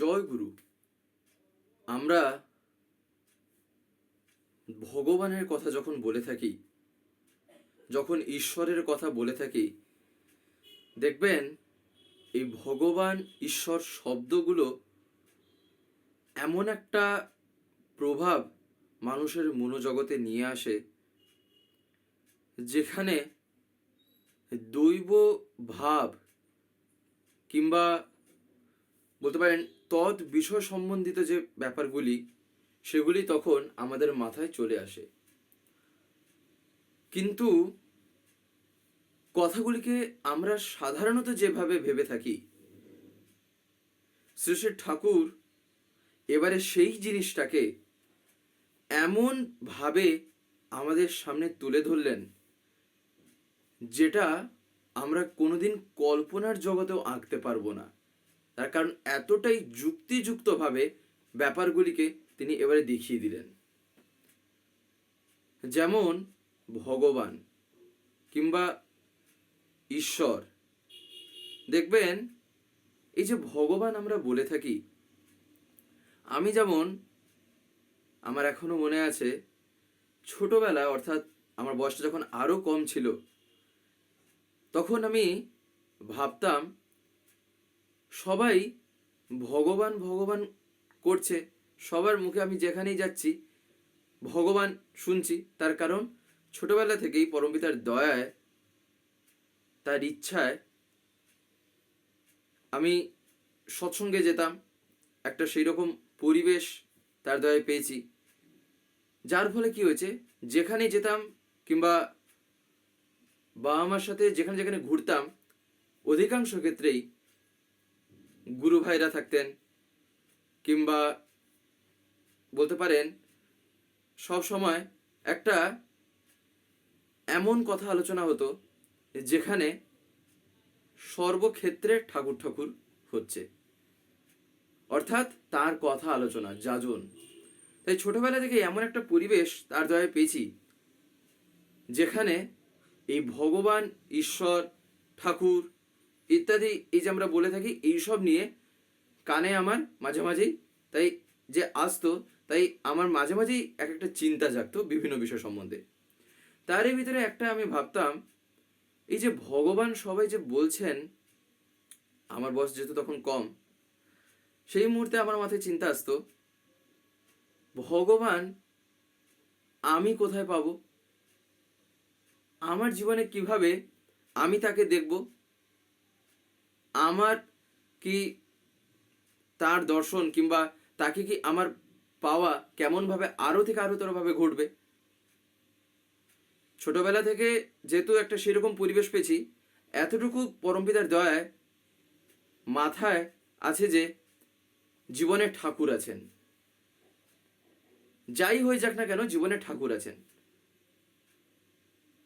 জয় গুরু। আমরা ভগবানের কথা যখন বলে থাকি, যখন ঈশ্বরের কথা বলে থাকি, দেখবেন এই ভগবান ঈশ্বর শব্দগুলো এমন একটা প্রভাব মানুষের মনোজগতে নিয়ে আসে, যেখানে দৈব ভাব কিংবা বলতে পারেন তৎ বিষয় সম্বন্ধিত যে ব্যাপারগুলি, সেগুলি তখন আমাদের মাথায় চলে আসে। কিন্তু কথাগুলিকে আমরা সাধারণত যেভাবে ভেবে থাকি, শ্রী ঠাকুর এবারে সেই জিনিসটাকে এমন ভাবে আমাদের সামনে তুলে ধরলেন, যেটা আমরা কোনোদিন কল্পনার জগতেও আঁকতে পারব না। তার কারণ এতটাই যুক্তিযুক্তভাবে ব্যাপারগুলিকে তিনি এবারে দেখিয়ে দিলেন। যেমন ভগবান কিংবা ঈশ্বর। দেখবেন, এই যে ভগবান আমরা বলে থাকি, আমি যেমন, আমার এখনও মনে আছে ছোটবেলা অর্থাৎ আমার বয়সটা যখন আরও কম ছিল, তখন আমি ভাবতাম সবাই ভগবান ভগবান করছে। সবার মুখে আমি যেখানেই যাচ্ছি, ভগবান শুনছি। তার কারণ ছোটবেলা থেকেই পরমপিতার দয়ায়, তার ইচ্ছায় আমি সৎসঙ্গে যেতাম। একটা সেই রকম পরিবেশ তার দয়ায় পেয়েছি। যার ফলে কি হয়েছে? যেখানে যেতাম কিংবা বাবা মার সাথে যেখানে যেখানে ঘুরতাম, অধিকাংশ ক্ষেত্রেই গুরু ভাইরা থাকতেন কিংবা বলতে পারেন সব সময় একটা এমন কথা আলোচনা হতো যেখানে সর্বক্ষেত্রে ঠাকুর ঠাকুর হচ্ছে। অর্থাৎ তার কথা আলোচনা, যাজন। তাই ছোটবেলা থেকে এমন একটা পরিবেশ তার দয়ায় পেয়েছি যেখানে এই ভগবান, ঈশ্বর, ঠাকুর ইত্যাদি, এই যে আমরা বলে থাকি, এইসব নিয়ে কানে আমার মাঝে মাঝেই, তাই যে আসতো, তাই আমার মাঝে মাঝেই এক একটা চিন্তা জাগতো বিভিন্ন বিষয় সম্বন্ধে। তারই ভিতরে একটা আমি ভাবতাম, এই যে ভগবান সবাই যে বলছেন, আমার বয়স যেহেতু তখন কম, সেই মুহূর্তে আমার মাথায় চিন্তা আসতো, ভগবান আমি কোথায় পাবো? আমার জীবনে কীভাবে আমি তাকে দেখব? আমার কি তার দর্শন কিংবা তাকে কি আমার পাওয়া কেমনভাবে আরও থেকে আরও তরভাবে ঘটবে? ছোটবেলা থেকে যেহেতু একটা সেরকম পরিবেশ পেয়েছি, এতটুকু পরমপিতার দয়ায় মাথায় আছে যে জীবনে ঠাকুর আছেন। যাই হয়ে যাক না কেন, জীবনে ঠাকুর আছেন।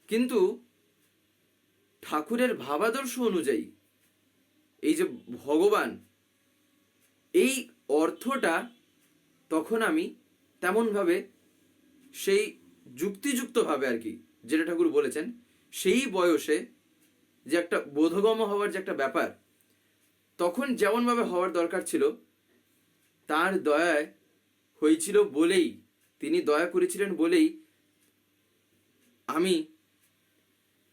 কিন্তু ঠাকুরের ভাবাদর্শ অনুযায়ী এই যে ভগবান, এই অর্থটা তখন আমি তেমনভাবে সেই যুক্তিযুক্তভাবে আর কি, যেটা ঠাকুর বলেছেন, সেই বয়সে যে একটা বোধগম্য হওয়ার যে একটা ব্যাপার, তখন যেমনভাবে হওয়ার দরকার ছিল, তার দয়ায় হয়েছিল বলেই, তিনি দয়া করেছিলেন বলেই আমি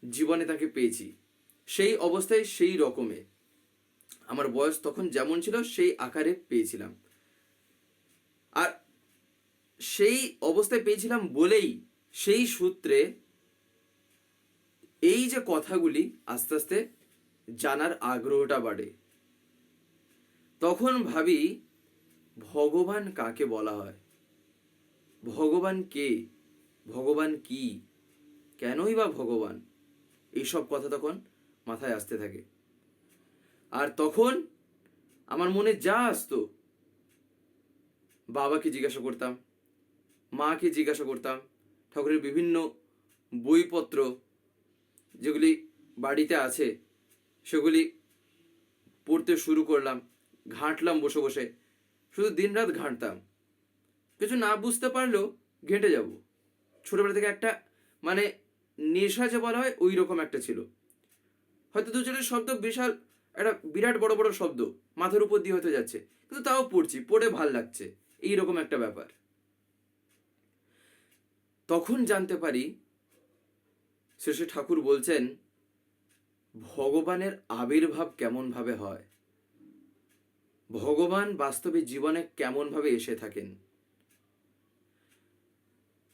জীবনে তাকে পেয়েছি। সেই অবস্থায় সেই রকমে। আমার বয়স তখন যেমন ছিল, সেই আকারে পেয়েছিলাম। আর সেই অবস্থায় পেয়েছিলাম বলেই সেই সূত্রে এই যে কথাগুলি আস্তে আস্তে জানার আগ্রহটা বাড়ে। তখন ভাবি, ভগবান কাকে বলা হয়? ভগবান কে? ভগবান কি? কেনই বা ভগবান? এইসব কথা তখন মাথায় আসতে থাকে। আর তখন আমার মনে যা আসতো, বাবাকে জিজ্ঞাসা করতাম, মাকে জিজ্ঞাসা করতাম, ঠাকুরের বিভিন্ন বইপত্র যেগুলি বাড়িতে আছে, সেগুলি পড়তে শুরু করলাম, ঘাঁটলাম বসে বসে, শুধু দিনরাত ঘাঁটতাম। কিছু না বুঝতে পারলেও ঘেঁটে যাব। ছোটবেলা থেকে একটা মানে নেশা যে বলা হয়, ওই রকম একটা ছিল। হয়তো দু চারটে শব্দ বিশাল একটা বিরাট বড় বড় শব্দ মাথার উপর দিয়ে হতে যাচ্ছে, কিন্তু তাও পড়ছি, পড়ে ভালো লাগছে, এইরকম একটা ব্যাপার। তখন জানতে পারি, শেষে ঠাকুর বলছেন, ভগবানের আবির্ভাব কেমন ভাবে হয়? ভগবান বাস্তবে জীবনে কেমন ভাবে এসে থাকেন?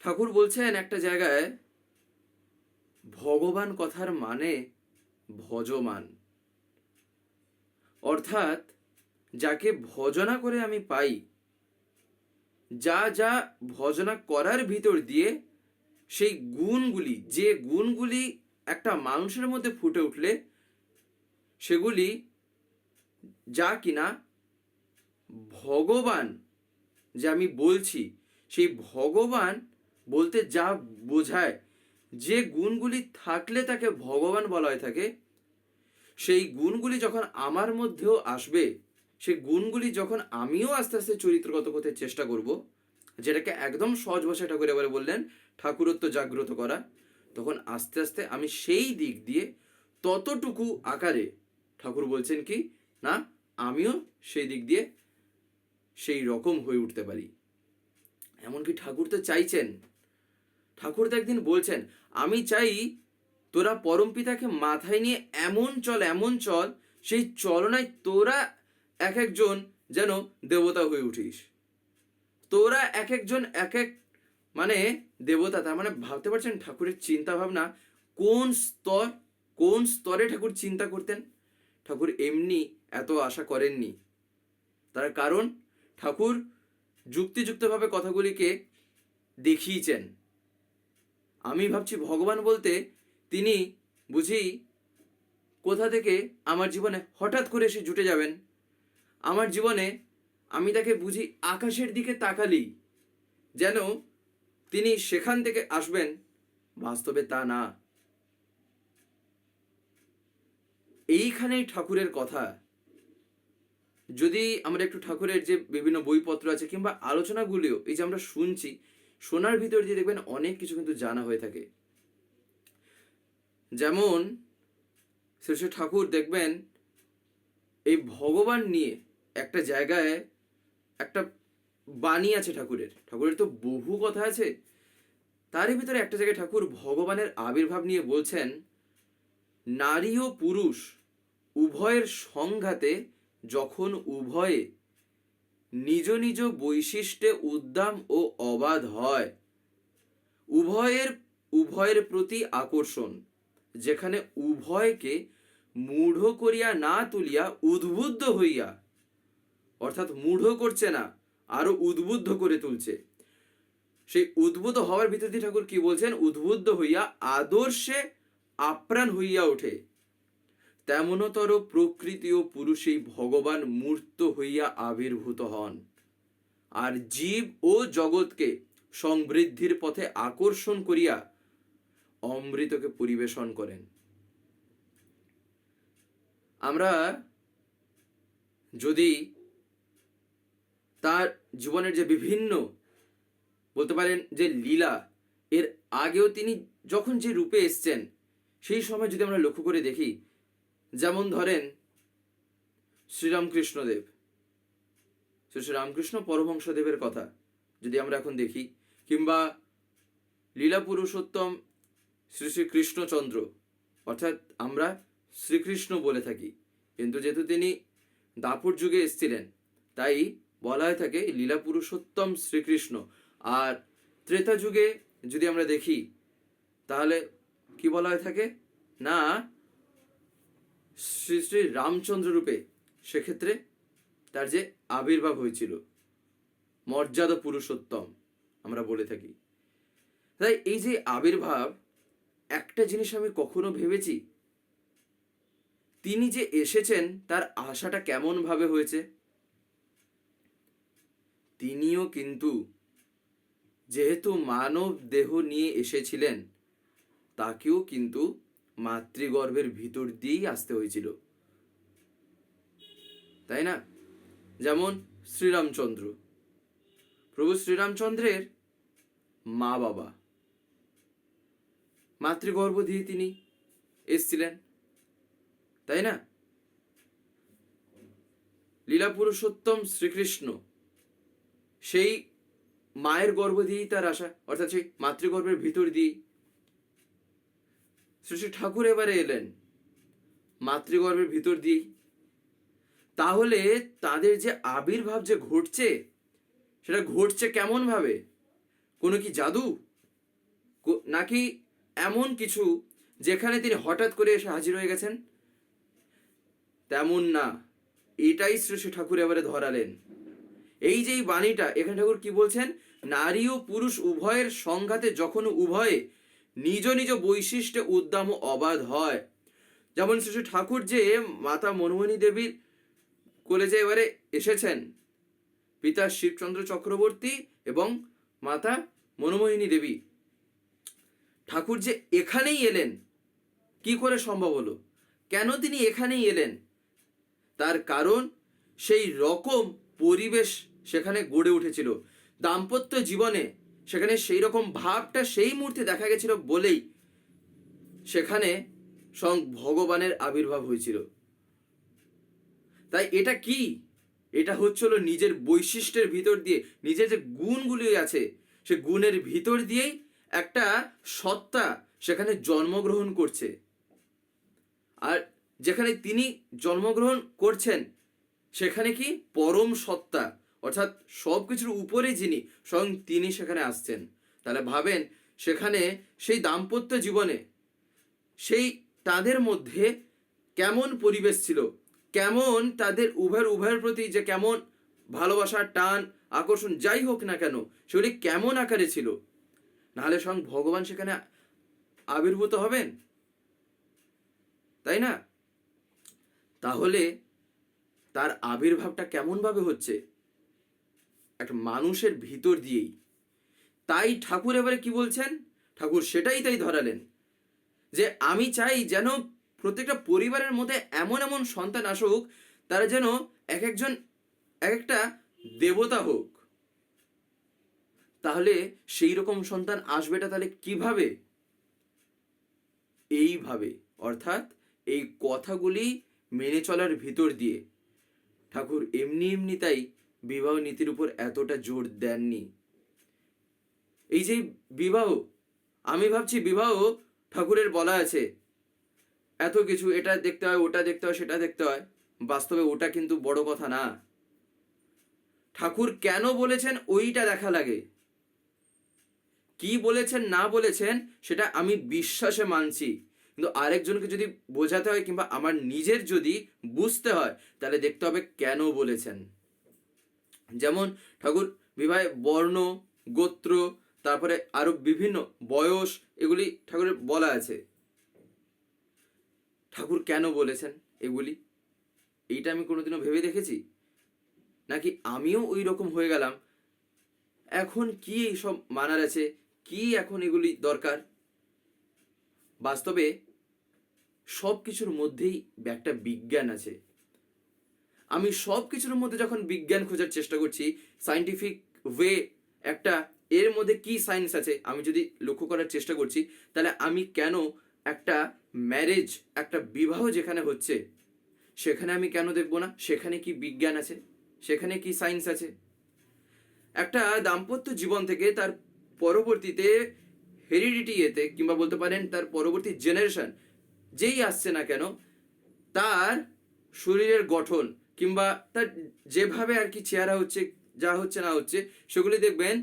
ঠাকুর বলছেন একটা জায়গায়, ভগবান কথার মানে ভজমান। অর্থাৎ যাকে ভজনা করে আমি পাই, যা যা ভজনা করার ভিতর দিয়ে সেই গুণগুলি, যে গুণগুলি একটা মানুষের মধ্যে ফুটে উঠলে, সেগুলি যা কিনা ভগবান যে আমি বলছি, সেই ভগবান বলতে যা বোঝায়, যে গুণগুলি থাকলে তাকে ভগবান বলা হয়ে থাকে সেই গুণগুলি যখন আমার মধ্যেও আসবে, সেই গুণগুলি যখন আমিও আস্তে আস্তে চরিত্রগত করতে চেষ্টা করব, যেটাকে একদম সহজ ভাষায় ঠাকুর এবারে বললেন, ঠাকুরত্ব জাগ্রত করা, তখন আস্তে আস্তে আমি সেই দিক দিয়ে ততটুকু আকারে ঠাকুর বলছেন কি, না, আমিও সেই দিক দিয়ে সেই রকম হয়ে উঠতে পারি। এমনকি ঠাকুর তো চাইছেন। ঠাকুর তো একদিন বলছেন, আমি চাই তোরা পরম পিতাকে মাথায় নিয়ে এমন চল এমন চল, সেই চলনায় তোরা এক একজন যেন দেবতা হয়ে উঠিস। তোরা এক একজন এক এক মানে দেবতা, তার মানে ভাবতে পারছেন ঠাকুরের চিন্তা ভাবনা কোন স্তর, কোন স্তরে ঠাকুর চিন্তা করতেন? ঠাকুর এমনি এত আশা করেননি। তার কারণ ঠাকুর যুক্তিযুক্তভাবে কথাগুলিকে দেখিয়েছেন। আমি ভাবছি ভগবান বলতে তিনি বুঝি কোথা থেকে আমার জীবনে হঠাৎ করে এসে জুটে যাবেন? আমার জীবনে আমি তাকে বুঝি আকাশের দিকে তাকালি, যেন তিনি সেখান থেকে আসবেন। বাস্তবে তা না। এইখানেই ঠাকুরের কথা। যদি আমরা একটু ঠাকুরের যে বিভিন্ন বইপত্র আছে কিংবা আলোচনাগুলিও এই যে আমরা শুনছি, শোনার ভিতর দিয়ে দেখবেন অনেক কিছু কিন্তু জানা হয়ে থাকে। যেমন শ্রী ঠাকুর দেখবেন, এই ভগবান নিয়ে একটা জায়গায় একটা বাণী আছে ঠাকুরের। ঠাকুরের তো বহু কথা আছে। তারই ভিতরে একটা জায়গায় ঠাকুর ভগবানের আবির্ভাব নিয়ে বলছেন, নারী ও পুরুষ উভয়ের সংঘাতে যখন উভয়ে নিজ নিজ বৈশিষ্ট্যে উদ্দাম ও অবাধ হয়, উভয়ের উভয়ের প্রতি আকর্ষণ যেখানে উভয়কে মূঢ় করিয়া না তুলিয়া উদ্বুদ্ধ হইয়া, অর্থাৎ মূঢ় করছে না, আরও উদ্বুদ্ধ করে তুলছে। সেই উদ্বুদ্ধ হওয়ার দিয়ে ঠাকুর কি বলছেন? উদ্বুদ্ধ হইয়া আদর্শে আপ্রাণ হইয়া ওঠে। তেমনতর প্রকৃতি ও পুরুষেই ভগবান মূর্ত হইয়া আবির্ভূত হন। আর জীব ও জগৎকে সমৃদ্ধির পথে আকর্ষণ করিয়া অমৃতকে পরিবেশন করেন। আমরা যদি তার জীবনের যে বিভিন্ন, বলতে পারেন যে লীলা, এর আগেও তিনি যখন যে রূপে এসছেন, সেই সময় যদি আমরা লক্ষ্য করে দেখি, যেমন ধরেন শ্রীরামকৃষ্ণদেব। শ্রী শ্রী রামকৃষ্ণ পরমহংসদেবের কথা যদি আমরা এখন দেখি, কিংবা লীলা পুরুষোত্তম শ্রী শ্রী কৃষ্ণচন্দ্র অর্থাৎ আমরা শ্রীকৃষ্ণ বলে থাকি। কিন্তু যেহেতু তিনি দাপর যুগে এসেছিলেন, তাই বলা হয়ে থাকে লীলা পুরুষোত্তম শ্রীকৃষ্ণ। আর ত্রেতা যুগে যদি আমরা দেখি, তাহলে কি বলা হয়ে থাকে? না, শ্রী শ্রী রামচন্দ্র রূপে সেক্ষেত্রে তার যে আবির্ভাব হয়েছিল, মর্যাদা পুরুষোত্তম আমরা বলে থাকি। তাই এই যে আবির্ভাব একটা জিনিস আমি কখনো ভেবেছি? তিনি যে এসেছেন, তার আশাটা কেমন ভাবে হয়েছে? তিনিও কিন্তু যেহেতু মানব দেহ নিয়ে এসেছিলেন, তাকেও কিন্তু মাতৃগর্ভের ভিতর দিয়েই আসতে হয়েছিল। তাই না? যেমন শ্রীরামচন্দ্র। প্রভু শ্রীরামচন্দ্রের মা বাবা মাতৃগর্ভ দিয়ে তিনি এসছিলেন, তাই না? লীলা পুরুষোত্তম শ্রীকৃষ্ণ, সেই মায়ের গর্ভ দিয়েই তার আশা, অর্থাৎ সেই মাতৃগর্ভের ভিতর দিয়েই। শ্রী শ্রী ঠাকুর এবারে এলেন, মাতৃগর্ভের ভিতর দিয়েই। তাহলে তাদের যে আবির্ভাব যে ঘটছে, সেটা ঘটছে কেমন ভাবে কোনো কি জাদু? নাকি এমন কিছু যেখানে তিনি হঠাৎ করে এসে হাজির হয়ে গেছেন? তেমন না। এটাই শ্রী ঠাকুর এবারে ধরালেন। এই যে এই বাণীটা, এখানে ঠাকুর কি বলছেন? নারী ও পুরুষ উভয়ের সংঘাতে যখন উভয়ে নিজ নিজ বৈশিষ্ট্যে উদ্দাম অবাধ হয়। যেমন শ্রী ঠাকুর যে মাতা মনমোহিনী দেবীর কলেজে এবারে এসেছেন, পিতা শিবচন্দ্র চক্রবর্তী এবং মাতা মনমোহিনী দেবী। ঠাকুর যে এখানেই এলেন, কি করে সম্ভব হলো? কেন তিনি এখানেই এলেন? তার কারণ সেই রকম পরিবেশ সেখানে গড়ে উঠেছিল। দাম্পত্য জীবনে সেখানে সেই রকম ভাবটা সেই মুহূর্তে দেখা গেছিল বলেই সেখানে স্বয়ং ভগবানের আবির্ভাব হয়েছিল। তাই এটা কি? এটা হচ্ছিল নিজের বৈশিষ্ট্যের ভিতর দিয়ে, নিজের যে গুণগুলি আছে, সে গুণের ভিতর দিয়েই একটা সত্তা সেখানে জন্মগ্রহণ করছে। আর যেখানে তিনি জন্মগ্রহণ করছেন, সেখানে কি পরম সত্তা? অর্থাৎ সব কিছুর উপরে যিনি, স্বয়ং তিনি সেখানে আসছেন। তাহলে ভাবেন, সেখানে সেই দাম্পত্য জীবনে, সেই তাদের মধ্যে কেমন পরিবেশ ছিল? কেমন তাদের উভয়ের উভয়ের প্রতি যে কেমন ভালোবাসা, টান, আকর্ষণ, যাই হোক না কেন, সেগুলি কেমন আকারে ছিল? নাহলে স্বয়ং ভগবান সেখানে আবির্ভূত হবেন। তাই না? তাহলে তার আবির্ভাবটা কেমনভাবে হচ্ছে? একটা মানুষের ভিতর দিয়েই। তাই ঠাকুর এবারে কি বলছেন? ঠাকুর সেটাই তাই ধরালেন যে আমি চাই যেন প্রত্যেকটা পরিবারের মধ্যে এমন এমন সন্তান আসুক, তারা যেন এক একজন এক একটা দেবতা হোক। তাহলে সেই রকম সন্তান আসবেটা তাহলে কীভাবে? এইভাবে। অর্থাৎ এই কথাগুলি মেনে চলার ভিতর দিয়ে। ঠাকুর এমনি এমনি তাই বিবাহ নীতির উপর এতটা জোর দেননি। এই যে বিবাহ, আমি ভাবছি বিবাহ ঠাকুরের বলা আছে। এত কিছু, এটা দেখতে হয়, ওটা দেখতে হয়, সেটা দেখতে হয়। বাস্তবে ওটা কিন্তু বড় কথা না। ঠাকুর কেন বলেছেন, ওইটা দেখা লাগে। কি বলেছেন, না বলেছেন, সেটা আমি বিশ্বাসে মানছি। কিন্তু আরেকজনকে যদি বোঝাতে হয় কিংবা আমার নিজের যদি বুঝতে হয়, তাহলে দেখতে হবে কেন বলেছেন। যেমন ঠাকুর বিবাহে বর্ণ, গোত্র, তারপরে আরও বিভিন্ন বয়স, এগুলি ঠাকুরের বলা আছে। ঠাকুর কেন বলেছেন এগুলি? এইটা আমি কোনোদিনও ভেবে দেখেছি? নাকি আমিও ওই রকম হয়ে গেলাম? এখন কি এইসব মানার আছে? কি এখন এগুলি দরকার? বাস্তবে সব কিছুর মধ্যেই একটা বিজ্ঞান আছে। আমি সব কিছুর মধ্যে যখন বিজ্ঞান খোঁজার চেষ্টা করছি সাইন্টিফিক ওয়ে একটা, এর মধ্যে কি সায়েন্স আছে, আমি যদি লক্ষ্য করার চেষ্টা করছি, তাহলে আমি কেন একটা ম্যারেজ একটা বিবাহ যেখানে হচ্ছে, সেখানে আমি কেন দেখব না? সেখানে কি বিজ্ঞান আছে? সেখানে কি সায়েন্স আছে? একটা দাম্পত্য জীবন থেকে তার পরবর্তীতে হেরিডিটি এতে কিংবা বলতে পারেন তার পরবর্তী জেনারেশন যেই আসছে না কেন, তার শরীরের গঠন কিংবা তার যেভাবে আর কি চেহারা হচ্ছে, যা হচ্ছে না হচ্ছে, সেগুলি দেখবেন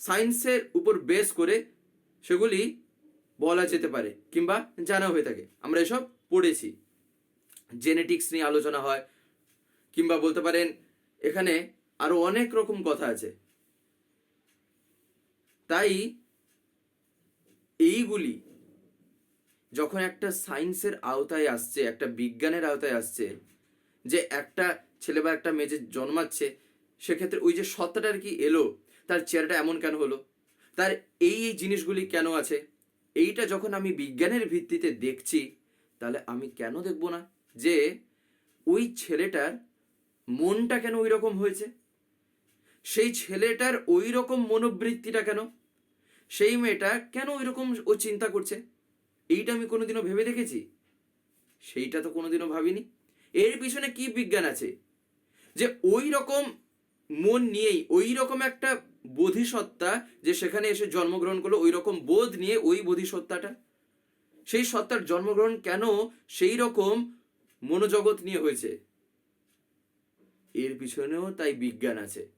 সায়েন্সের উপর বেস করে সেগুলি বলা যেতে পারে কিংবা জানা হয়ে থাকে। আমরা এসব পড়েছি। জেনেটিক্স নিয়ে আলোচনা হয় কিংবা বলতে পারেন এখানে আরও অনেক রকম কথা আছে। তাই এইগুলি যখন একটা সায়েন্সের আওতায় আসছে, একটা বিজ্ঞানের আওতায় আসছে, যে একটা ছেলে বা একটা মেয়ে যে জন্মাচ্ছে, সেক্ষেত্রে ওই যে সত্তাটা আর কি এলো, তার চেহারাটা এমন কেন হলো? তার এই এই জিনিসগুলি কেন আছে? এইটা যখন আমি বিজ্ঞানের ভিত্তিতে দেখছি, তাহলে আমি কেন দেখব না? যে ওই ছেলেটার মনটা কেন ওই রকম হয়েছে? সেই ছেলেটার ওই রকম মনোবৃত্তিটা কেন? সেই মেয়েটা কেন ওই রকম ও চিন্তা করছে? এইটা আমি কোনোদিনও ভেবে দেখেছি? সেইটা তো কোনোদিনও ভাবিনি। এর পিছনে কি বিজ্ঞান আছে? যে ওই রকম মন নিয়েই ওই রকম একটা বোধিসত্তা যে সেখানে এসে জন্মগ্রহণ করল ওই রকম বোধ নিয়ে ওই বোধিসত্তাটা সেই সত্তার জন্মগ্রহণ কেন সেই রকম মনোজগৎ নিয়ে হয়েছে? এর পিছনেও তাই বিজ্ঞান আছে।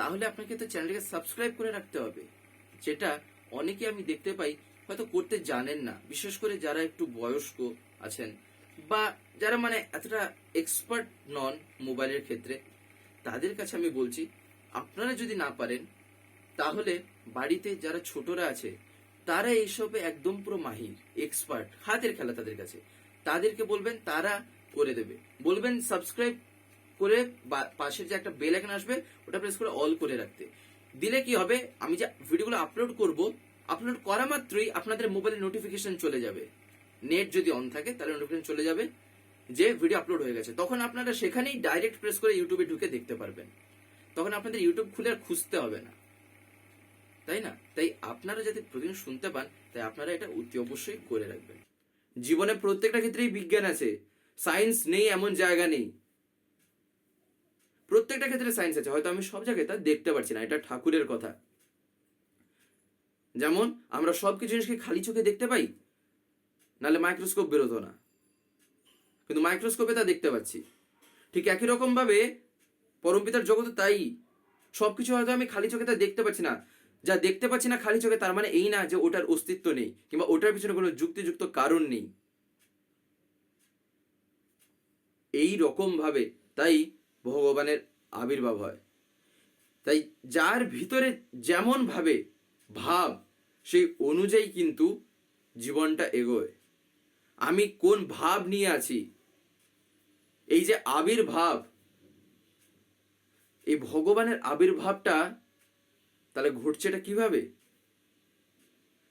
তাহলে আপনাকে তো চ্যানেলটাকে সাবস্ক্রাইব করে রাখতে হবে, যেটা অনেকে আমি দেখতে পাই হয়তো করতে জানেন না। বিশেষ করে যারা একটু বয়স্ক আছেন বা যারা মানে এতটা এক্সপার্ট নন মোবাইলের ক্ষেত্রে, তাদের কাছে আমি বলছি, আপনারা যদি না পারেন, তাহলে বাড়িতে যারা ছোটরা আছে, তারা এইসবে একদম পুরো মাহির এক্সপার্ট হাতের খেলা তাদের কাছে। তাদেরকে বলবেন, তারা করে দেবে। বলবেন সাবস্ক্রাইব করে পাশের যে একটা বেল আইকন আসবে, ওটা প্রেস করে অল করে রাখতে। দিলে কি হবে? আমি যে ভিডিওগুলো আপলোড করব আপলোড করা মাত্রই আপনাদের মোবাইলে নোটিফিকেশন চলে যাবে। নেট যদি অন থাকে, তাহলে নোটিফিকেশন চলে যাবে যে ভিডিও আপলোড হয়ে গেছে। তখন আপনারা সেখানেই ডাইরেক্ট প্রেস করে ইউটিউবে ঢুকে দেখতে পারবেন। তখন আপনাদের ইউটিউব খুলে আর খুঁজতে হবে না। তাই না? তাই আপনারা যাতে প্রতিদিন শুনতে পান, তাই আপনারা এটা অতি অবশ্যই করে রাখবেন। জীবনে প্রত্যেকটা ক্ষেত্রেই বিজ্ঞান আছে। সায়েন্স নেই, এমন জায়গা নেই। প্রত্যেকটা ক্ষেত্রে সায়েন্স আছে, হয়তো আমি সব জায়গায় তা দেখতে পারছি না, এটা ঠাকুরের কথা। যেমন, আমরা সব কিছু জিনিসকে খালি চোখে দেখতে পাই, নাহলে মাইক্রোস্কোপ বেরোতো না। কিন্তু মাইক্রোস্কোপে তা দেখতে পাচ্ছি। ঠিক একই রকম ভাবে পরমপিতার জগতে তাই। সব কিছু হয়তো আমি খালি চোখে তা দেখতে পাচ্ছি না। যা দেখতে পাচ্ছি না খালি চোখে, তার মানে এই না যে ওটার অস্তিত্ব নেই, কিংবা ওটার পিছনে কোনো যুক্তিযুক্ত কারণ নেই। এই রকম ভাবে তাই ভগবানের আবির্ভাব হয়। তাই যার ভিতরে যেমন ভাবে ভাব, সেই অনুযায়ী কিন্তু জীবনটা এগোয়। আমি কোন ভাব নিয়ে আছি? এই যে আবির্ভাব, এই ভগবানের আবির্ভাবটা তাহলে ঘটছেটা কীভাবে?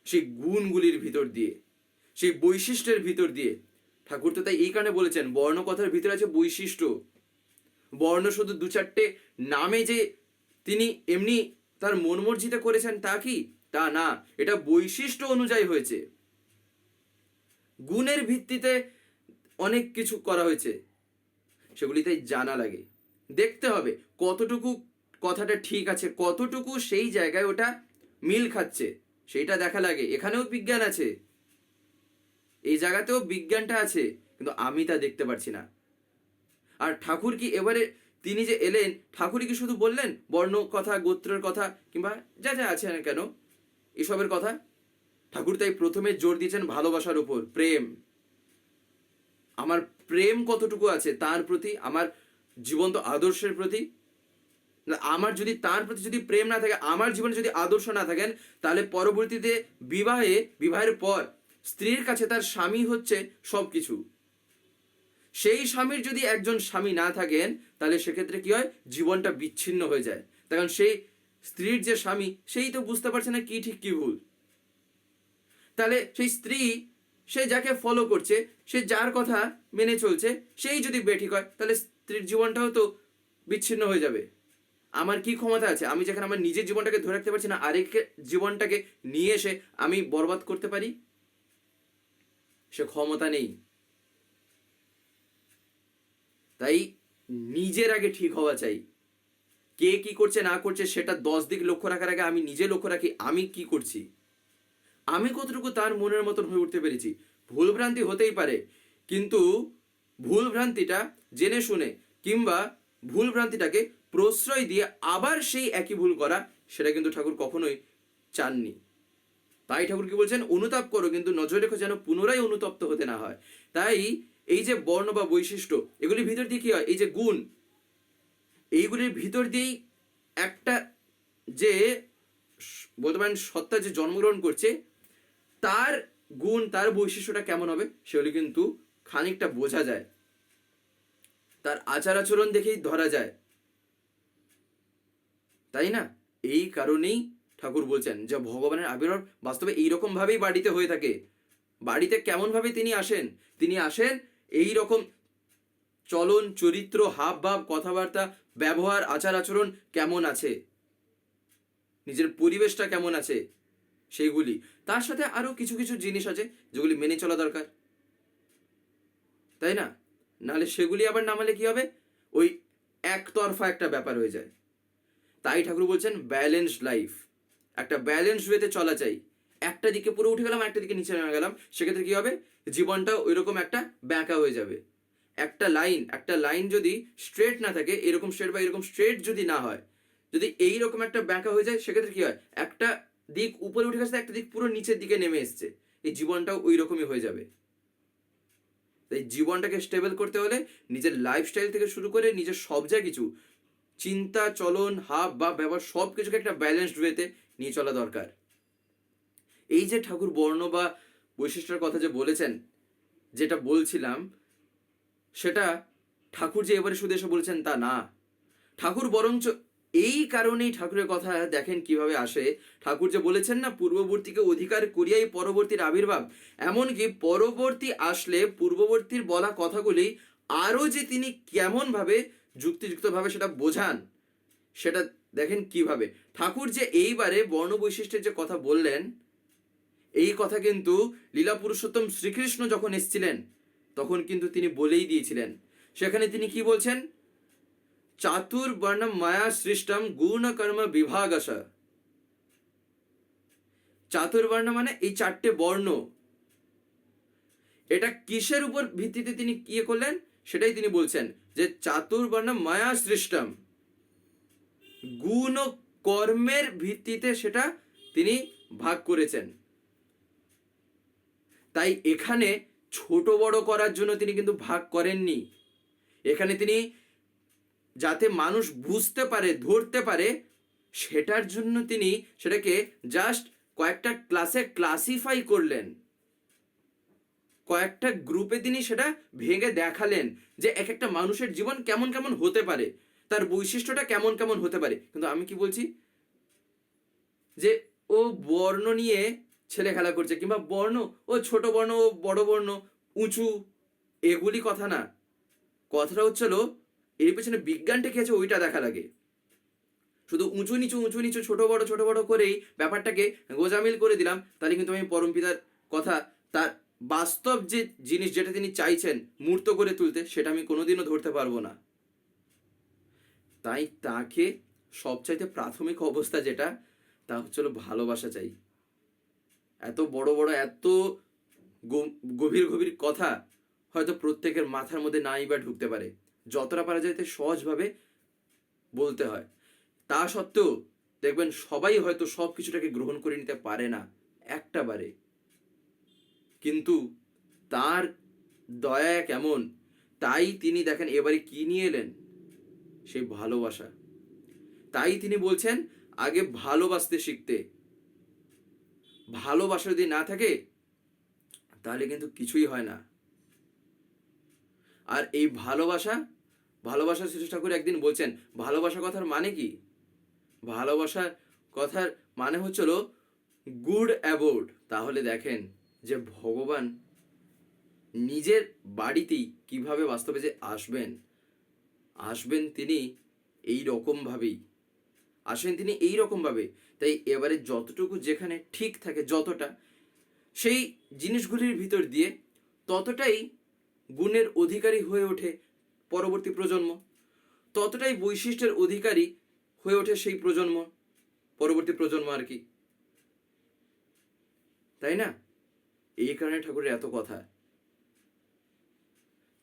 সেই গুণগুলির ভিতর দিয়ে, সেই বৈশিষ্ট্যের ভিতর দিয়ে। ঠাকুর তো তাই এই কারণে বলেছেন, বর্ণকথার ভিতরে আছে বৈশিষ্ট্য। বর্ণ শুধু দু চারটে নামে যে তিনি এমনি তার মনমর্জিত করেছেন তা কি? তা না, এটা বৈশিষ্ট্য অনুযায়ী হয়েছে। গুণের ভিত্তিতে অনেক কিছু করা হয়েছে। সেগুলি তাই জানা লাগে। দেখতে হবে কতটুকু কথাটা ঠিক আছে, কতটুকু সেই জায়গায় ওটা মিল খাচ্ছে। সেইটা দেখা লাগে। এখানেও বিজ্ঞান আছে। এই জায়গাতেও বিজ্ঞানটা আছে, কিন্তু আমি তা দেখতে পারছি না। আর ঠাকুর কি এবারে তিনি যে এলেন, ঠাকুরই কি শুধু বললেন, বর্ণ কথা, গোত্রের কথা, কিংবা যা যা আছে না কেন? এসবের কথা? ঠাকুর তাই প্রথমে জোর দিয়েছেন ভালোবাসার উপর, প্রেম। আমার প্রেম কতটুকু আছে তার প্রতি? আমার জীবন্ত আদর্শের প্রতি? আমার যদি তার প্রতি যদি প্রেম না থাকে, আমার জীবনে যদি আদর্শ না থাকেন, তাহলে পরবর্তীতে বিবাহে, বিবাহের পর স্ত্রীর কাছে তার স্বামী হচ্ছে সবকিছু। সেই স্বামীর যদি একজন স্বামী না থাকেন, তাহলে সেক্ষেত্রে কি হয়? জীবনটা বিচ্ছিন্ন হয়ে যায়। তখন সেই স্ত্রীর যে স্বামী, সেই তো বুঝতে পারছে না কি ঠিক, কি ভুল। তাহলে সেই স্ত্রী, সে যাকে ফলো করছে, সে যার কথা মেনে চলছে, সেই যদি বেঠিক হয়, তাহলে স্ত্রীর জীবনটাও তো বিচ্ছিন্ন হয়ে যাবে। আমার কি ক্ষমতা আছে? আমি যেখানে আমার নিজের জীবনটাকে ধরে রাখতে পারছি না, আরেকের জীবনটাকে নিয়ে এসে আমি বরবাদ করতে পারি? সে ক্ষমতা নেই। তাই নিজের আগে ঠিক হওয়া চাই। কে কি করছে, না করছে, সেটা দশ দিক লক্ষ্য রাখার আগে আমি নিজে লক্ষ্য রাখি আমি কি করছি। আমি কতটুকু তার মনের মতন হয়ে উঠতে পেরেছি ভুলভ্রান্তি হতেই পারে, কিন্তু ভুলভ্রান্তিটা জেনে শুনে কিংবা ভুলভ্রান্তিটাকে প্রশ্রয় দিয়ে আবার সেই একই ভুল করা, সেটা কিন্তু ঠাকুর কখনোই চাননি। তাই ঠাকুর কি বলছেন, অনুতাপ করো, কিন্তু নজর রেখো যেন পুনরায় অনুতপ্ত হতে না হয়। তাই এই যে বর্ণ বা বৈশিষ্ট্য, এগুলির ভিতর দিয়ে কি হয়? এই যে গুণ, এইগুলির ভিতর দিয়েই একটা যে পারেন সত্তা যে জন্মগ্রহণ করছে, তার গুণ, তার বৈশিষ্ট্যটা কেমন হবে সেগুলি কিন্তু খানিকটা বোঝা যায়। তার আচার আচরণ দেখেই ধরা যায়। তাই না? এই কারণেই ঠাকুর বলছেন যে ভগবানের আবির্ভাব বাস্তবে এইরকম ভাবেই বাড়িতে হয়ে থাকে। বাড়িতে কেমন ভাবে তিনি আসেন? তিনি আসেন এই রকম চলন, চরিত্র হাব ভাব কথাবার্তা, ব্যবহার, আচার, আচরণ কেমন আছে? নিজের পরিবেশটা কেমন আছে সেইগুলি? তার সাথে আরও কিছু কিছু জিনিস আছে যেগুলি মেনে চলা দরকার। তাই না? নাহলে সেগুলি আবার নামালে কি হবে? ওই একতরফা একটা ব্যাপার হয়ে যায়। তাই ঠাকুর বলছেন ব্যালেন্সড লাইফ একটা ব্যালেন্স ওয়েতে চলা চাই। একটা দিকে পুরো উঠে গেলাম একটা দিকে নিচে নেমে গেলাম। সেক্ষেত্রে কি হবে? জীবনটা ওইরকম একটা ব্যাঁকা হয়ে যাবে। একটা লাইন একটা লাইন যদি স্ট্রেট না থাকে, এরকম স্ট্রেট বা এরকম স্ট্রেট যদি না হয়, যদি এই রকম একটা ব্যাঁকা হয়ে যায়, সেক্ষেত্রে কি হয়? একটা দিক উপরে উঠে গেছে, একটা দিক পুরো নিচের দিকে নেমে এসছে। এই জীবনটাও ওই রকমই হয়ে যাবে। তাই জীবনটাকে স্টেবল করতে হলে নিজের লাইফস্টাইল থেকে শুরু করে নিজের সব যা কিছু, চিন্তা, চলন, হাব বা ব্যবহার সব কিছুকে একটা ব্যালেন্সড ওয়েতে নিয়ে চলা দরকার। এই যে ঠাকুর বর্ণ বা বৈশিষ্ট্যের কথা যে বলেছেন, যেটা বলছিলাম, সেটা ঠাকুর যে এবারে শুধু এসে বলছেন তা না। ঠাকুর বরঞ্চ এই কারণেই ঠাকুরের কথা দেখেন কীভাবে আসে। ঠাকুর যে বলেছেন না, পূর্ববর্তীকে অধিকার করিয়াই পরবর্তীর আবির্ভাব। এমনকি পরবর্তী আসলে পূর্ববর্তীর বলা কথাগুলি আরও যে তিনি কেমনভাবে যুক্তিযুক্তভাবে সেটা বোঝান, সেটা দেখেন কীভাবে। ঠাকুর যে এইবারে বর্ণ বৈশিষ্ট্যের যে কথা বললেন এই কথা কিন্তু লীলা পুরুষোত্তম শ্রীকৃষ্ণ যখন এসছিলেন, তখন কিন্তু তিনি বলেই দিয়েছিলেন। সেখানে তিনি কি বলছেন? চাতুর্বর্ণম মায়া সৃষ্টম গুণ কর্ম বিভাগস চাতুর্বর্ণ মানে এই চারটে বর্ণ। এটা কিসের উপর ভিত্তিতে তিনি কি করলেন? সেটাই তিনি বলছেন যে চাতুর্বর্ণ মায়া সৃষ্টম। গুণ কর্মের ভিত্তিতে সেটা তিনি ভাগ করেছেন। তাই এখানে ছোট বড় করার জন্য তিনি কিন্তু ভাগ করেননি। এখানে তিনি যাতে মানুষ বুঝতে পারে, ধরতে পারে, সেটার জন্য তিনি সেটাকে জাস্ট কয়েকটা ক্লাসে ক্লাসিফাই করলেন। কয়েকটা গ্রুপে তিনি সেটা ভেঙে দেখালেন যে এক একটা মানুষের জীবন কেমন কেমন হতে পারে, তার বৈশিষ্ট্যটা কেমন কেমন হতে পারে। কিন্তু আমি কি বলছি? যে ও বর্ণ নিয়ে ছেলে খেলা করছে কিংবা বর্ণ, ও ছোট বর্ণ, ও বড় বর্ণ, উঁচু, এগুলি কথা না। কথাটা হচ্ছিল এর পেছনে বিজ্ঞানটা আছে ওইটা দেখা লাগে। শুধু উঁচু নিচু উঁচু নিচু, ছোট বড় ছোট বড় করেই ব্যাপারটাকে গোজামিল করে দিলাম, তাহলে কিন্তু আমি পরমপিতার কথা, তার বাস্তব যে জিনিস যেটা তিনি চাইছেন মূর্ত করে তুলতে, সেটা আমি কোনোদিনও ধরতে পারব না। তাই তাকে সবচাইতে প্রাথমিক অবস্থা যেটা, তা হচ্ছিল ভালোবাসা চাই। এত বড় বড়, এত গভীর গভীর কথা হয়তো প্রত্যেকের মাথার মধ্যে নাই বা ঢুকতে পারে। যতটা পারা যায় সহজভাবে বলতে হয়। তা সত্ত্বেও দেখবেন সবাই হয়তো সব কিছুটাকে গ্রহণ করে নিতে পারে না, একটা বারে। কিন্তু তার দয়া কেমন? তাই তিনি দেখেন এবারে কি নিয়ে এলেন? সেই ভালোবাসা। তাই তিনি বলছেন, আগে ভালোবাসতে শিখতে। ভালোবাসা যদি না থাকে, তাহলে কিন্তু কিছুই হয় না। আর এই ভালোবাসা ভালোবাসা শ্রী ঠাকুর একদিন বলছেন, ভালোবাসা কথার মানে কি? ভালোবাসার কথার মানে হচ্ছিল গুড অ্যাবোর্ড। তাহলে দেখেন যে ভগবান নিজের বাড়িতেই কীভাবে বাস্তবে যে আসবেন আসবেন তিনি এই রকমভাবেই আসেন তিনি এই রকমভাবে তাই এবারে যতটুকু যেখানে ঠিক থাকে যতটা, সেই জিনিসগুলির ভিতর দিয়ে ততটাই গুণের অধিকারী হয়ে ওঠে পরবর্তী প্রজন্ম, ততটাই বৈশিষ্ট্যের অধিকারী হয়ে ওঠে সেই প্রজন্ম, পরবর্তী প্রজন্ম আর কি। তাই না? এই কারণে ঠাকুরের এত কথা।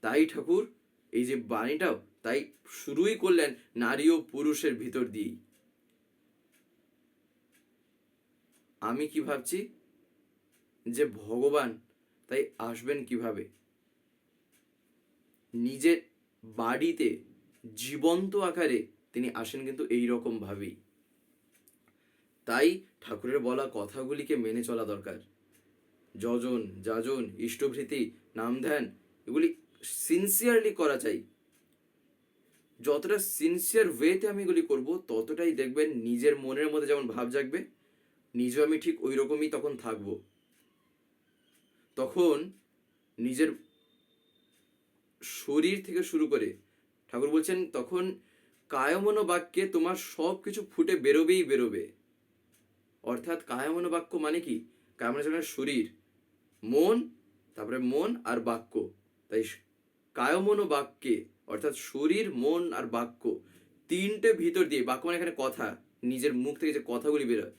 তাই ঠাকুর এই যে বাণীটাও তাই শুরুই করলেন নারী ও পুরুষের ভিতর দিয়েই। আমি কি ভাবছি? যে ভগবান, তাই আসবেন কীভাবে? নিজের বাড়িতে জীবন্ত আকারে তিনি আসেন কিন্তু এই রকম ভাবেই। তাই ঠাকুরের বলা কথাগুলিকে মেনে চলা দরকার। যজন, যাজন, ইষ্টভৃতি, নাম ধ্যান, এগুলি সিনসিয়ারলি করা চাই। যতটা সিনসিয়ার ওয়েতে আমি এগুলি করব, ততটাই দেখবেন নিজের মনের মধ্যে যেমন ভাব জাগবে নিজেও আমি ঠিক ওই রকমই তখন থাকব। তখন নিজের শরীর থেকে শুরু করে ঠাকুর বলছেন, তখন কায়মনো বাক্যে তোমার সব কিছু ফুটে বেরোবেই বেরোবে। অর্থাৎ কায়মনো বাক্য মানে কি? কায়মনো মানে শরীর, মন, তারপরে মন আর বাক্য। তাই কায়মনো বাক্যে অর্থাৎ শরীর, মন আর বাক্য তিনটে ভিতর দিয়ে, বাক্য মানে এখানে কথা, নিজের মুখ থেকে যে কথাগুলি বেরোয়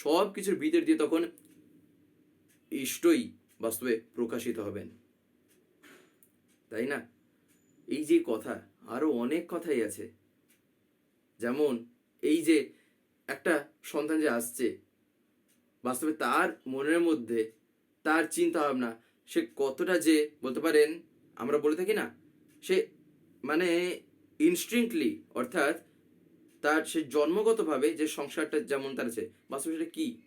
সব কিছুর ভিতর দিয়ে তখন ইষ্টই বাস্তবে প্রকাশিত হবেন। তাই না? এই যে কথা, আরও অনেক কথাই আছে। যেমন এই যে একটা সন্তান যে আসছে, বাস্তবে তার মনের মধ্যে তার চিন্তা ভাবনা সে কতটা যে বলতে পারেন, আমরা বলে থাকি না, সে মানে ইনস্টিংক্টলি অর্থাৎ তার সে জন্মগতভাবে যে সংসারটা যেমন তার আছে, বাস্তবে সেটা কি?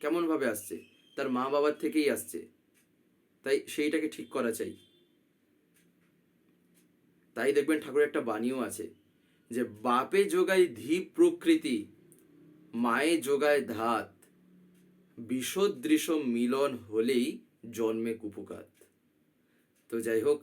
কেমনভাবে আসছে? তার মা বাবার থেকেই আসছে। তাই সেইটাকে ঠিক করা চাই। তাই দেখবেন ঠাকুরের একটা বাণীও আছে যে, বাপে যোগায় ধীপ প্রকৃতি, মায়ে যোগায় ধাত। বিষদৃশ মিলন হলেই জন্মে কুপুকাত। তো যাই হোক